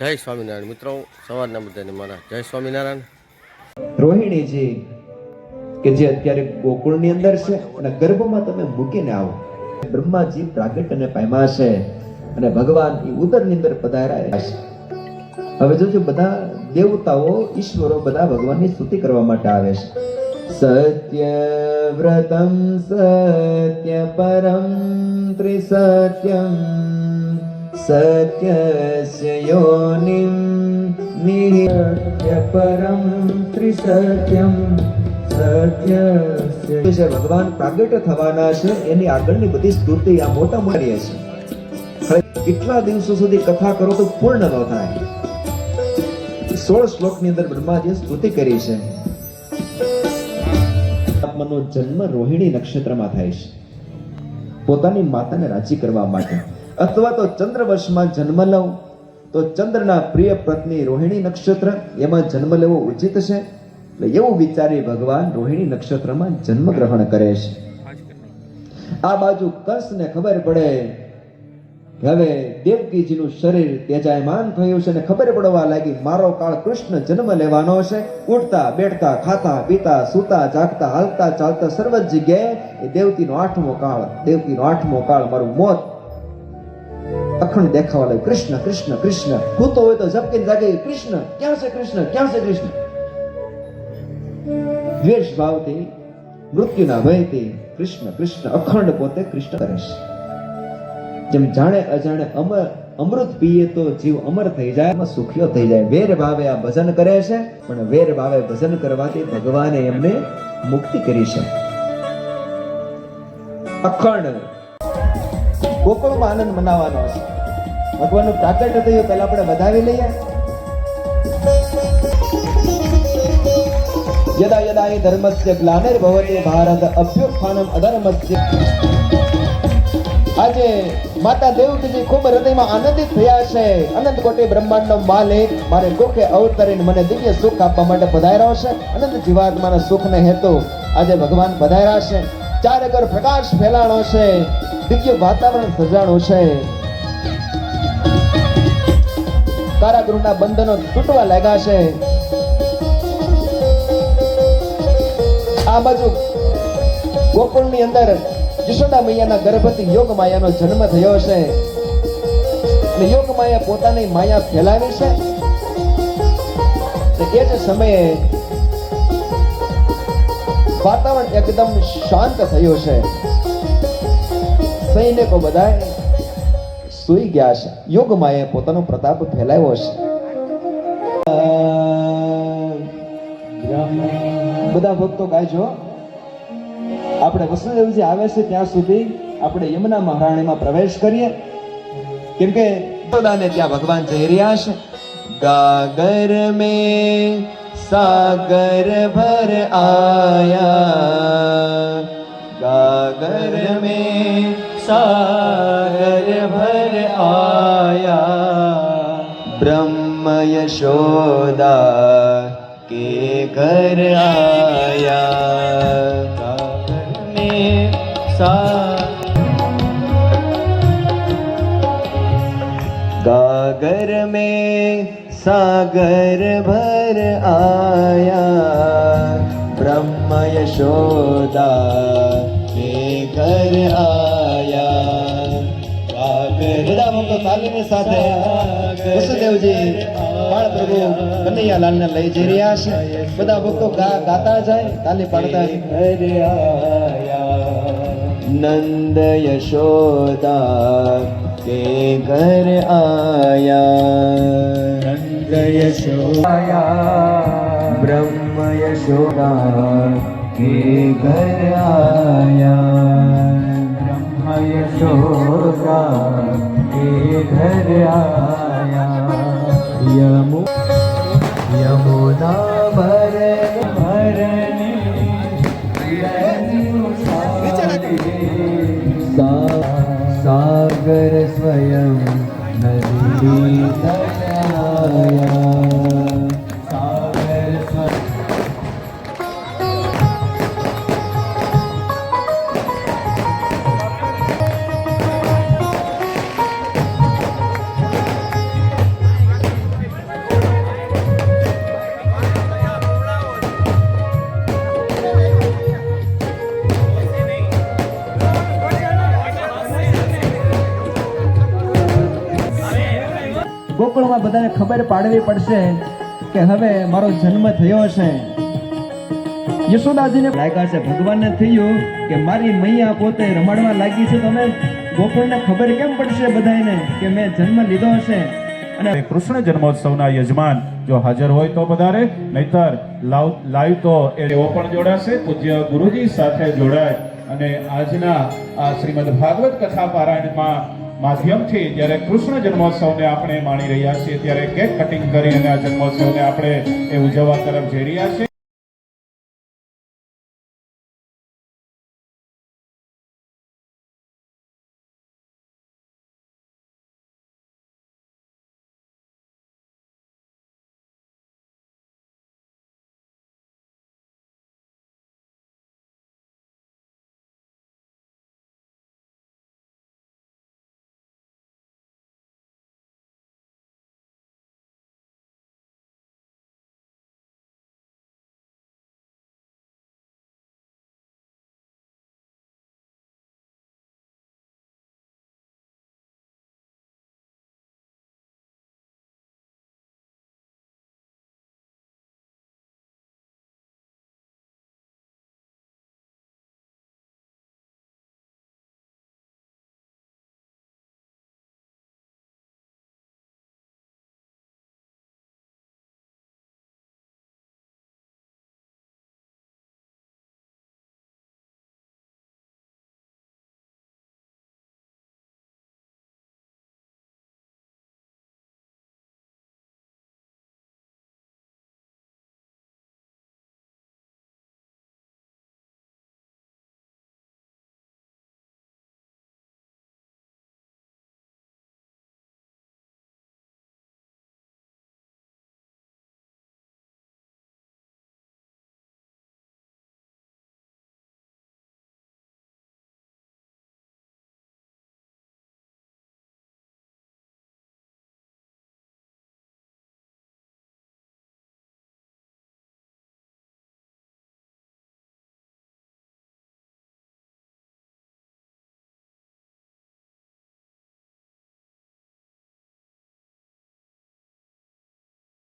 જય સ્વામિનારાયણ. મિત્રો સવારના બધાને મારા જય સ્વામિનારાયણ. રોહિણીજી કે જે અત્યારે ગોકુળની અંદર છે અને ગર્ભમાં તમે મૂકીને આવો. બ્રહ્માજી પ્રાગટ્યને પામ્યા છે અને ભગવાન એ ઉદરની અંદર પધાર્યા છે. હવે જોજો, બધા દેવતાઓ, ઈશ્વરો બધા ભગવાનની સ્તુતિ કરવા માટે આવે છે. સત્ય વ્રતમ, સત્ય પરમ, ત્રિસત્યમ સત્યસ્ય યોનિમ परं પરમ સત્ય ભગવાન પ્રાગટ્ય થવાના છે, એની આગળની બધી સ્તુતિ આ મોટા મોટી છે. કેટલા દિવસો સુધી કથા કરો તો પૂર્ણ ન થાય. સોળ શ્લોકની અંદર બ્રહ્માજીએ સ્તુતિ કરી છે. આત્માનો જન્મ રોહિણી નક્ષત્રમાં થાય છે. પોતાની માતાને રાજી કરવા માટે. અથવા તો ચંદ્ર વર્ષમાં જન્મ લઉં, તો ચંદ્રના પ્રિય પત્ની રોહિણી નક્ષત્ર એમાં જન્મ લેવો ઉચિત છે? એટલે એવું વિચારી ભગવાન રોહિણી નક્ષત્રમાં જન્મ ગ્રહણ કરે છે. આ બાજુ કંસને ખબર પડે હવે દેવકીજીનું શરીર તેજાયમાન થયું છે અને ખબર પડવા લાગી મારો કાળ કૃષ્ણ જન્મ લેવાનો છે. ઉઠતા, બેઠતા, ખાતા, પીતા, સૂતા, જાગતા, હાલતા, ચાલતા, સર્વ જગ્યાએ એ દેવકીનો આઠમો કાળ, દેવકીનો આઠમો કાળ મારું મોત અખંડ દેખાવા લાગ્યું કૃષ્ણ કૃષ્ણ કૃષ્ણ. ભૂતો હોય તો ઝપકીને જાગે કૃષ્ણ, ક્યાં છે કૃષ્ણ, ક્યાં છે કૃષ્ણ? દ્વેષ ભાવથી, મૃત્યુના ભયથી કૃષ્ણ કૃષ્ણ અખંડ પોતે કૃષ્ણ કરે છે. જેમ જાણે અજાણે અમર, અમૃત પીએ તો જીવ અમર થઈ જાય, એમાં સુખીઓ થઈ જાય. વેર ભાવે આ ભજન કરે છે, પણ વેર ભાવે ભજન કરવાથી ભગવાને એમને મુક્તિ કરી છે. અખંડ ગોકુળમાં આનંદ મનાવવાનો હશે. ભગવાનનું પ્રાકટ્ય થયું, પહેલા આપણે વધાવી લઈએ. યદા યદા એ ધર્મસ્ય ગ્લાનિર્ભવતિ ભારત અભ્યુત્થાનમ અધર્મસ્ય. આજે માતા દેવકીજી ખૂબ હૃદયમાં આનંદિત થયા છે. અનંત કોટી બ્રહ્માંડનો માલિક, મારે ગોખે અવતરીને મને દિવ્ય સુખ આપવા માટે પધાર્યો છે. અનંત જીવાત્માના સુખને હેતુ આજે ભગવાન પધાર્યા છે. ચારે ઘર પ્રકાશ ફેલાણો છે. દિવ્ય વાતાવરણ સજાણું છે. કારાગૃહના બંધનો તૂટવા લાગ્યા છે. આ બાજુ ગોકુળની અંદર યશોદા મૈયાના ગર્ભથી યોગ માયાનો જન્મ થયો છે. અને યોગ માયા પોતાની માયા ફેલાવી છે. એ જ સમયે વાતાવરણ એકદમ શાંત થયું છે. સૈનિકો બધા સુઈ ગયા છે. યુગમાં એ પોતાનો પ્રતાપ ફેલાવ્યો છે. બધા ભક્તો ગાયજો આપણે વસુદેવજી આવે છે ત્યાં સુધી આપણે યમુના મહારાણીમાં પ્રવેશ કરીએ. કેમ કે યશોદાને ત્યાં ભગવાન જઈ રહ્યા છે. ગાગર મે સાગર ભર આયા. ગાગર મે सागर भर आया ब्रह्म यशोदा के घर आया सागर में सागर में सागर भर आया ब्रह्म यशोदा તાલીની સાથે વસુદેવજી બાળ પ્રભુ કનૈયાલાલ ને લઈ જઈ રહ્યા છે. બધા ભક્તો ગાતા જાય તાલી પાડતા નંદ યશોદા કે ઘર આયા? નંદ યશોદા બ્રહ્મ યશોદા કે ઘર સાગર ગોકુળમાં બધાને ખબર પાડવી પડશે કે હવે મારો જન્મ થયો છે. યશોદાજીને લાગ્યા છે, ભગવાનને થયું કે મારી મૈયા પોતે રમાડવા લાગી છે. તમે ગોકુળને ખબર કેમ પડશે બધાને કે મેં જન્મ લીધો છે? અને કૃષ્ણ જન્મોત્સવના યજમાન જો હાજર હોય તો વધારે નહીતર લાવ તો એવો પણ જોડાશે, પૂજ્ય ગુરુજી સાથે જોડાય. અને આજના આ શ્રીમદ ભાગવત કથા પારાયણમાં માધ્યમથી જ્યારે કૃષ્ણ જન્મોત્સવને આપણે માણી રહ્યા છીએ, ત્યારે કેક કટિંગ કરી અને આ જન્મોત્સવને આપણે એ ઉજવવા તરફ જઈ રહ્યા છીએ.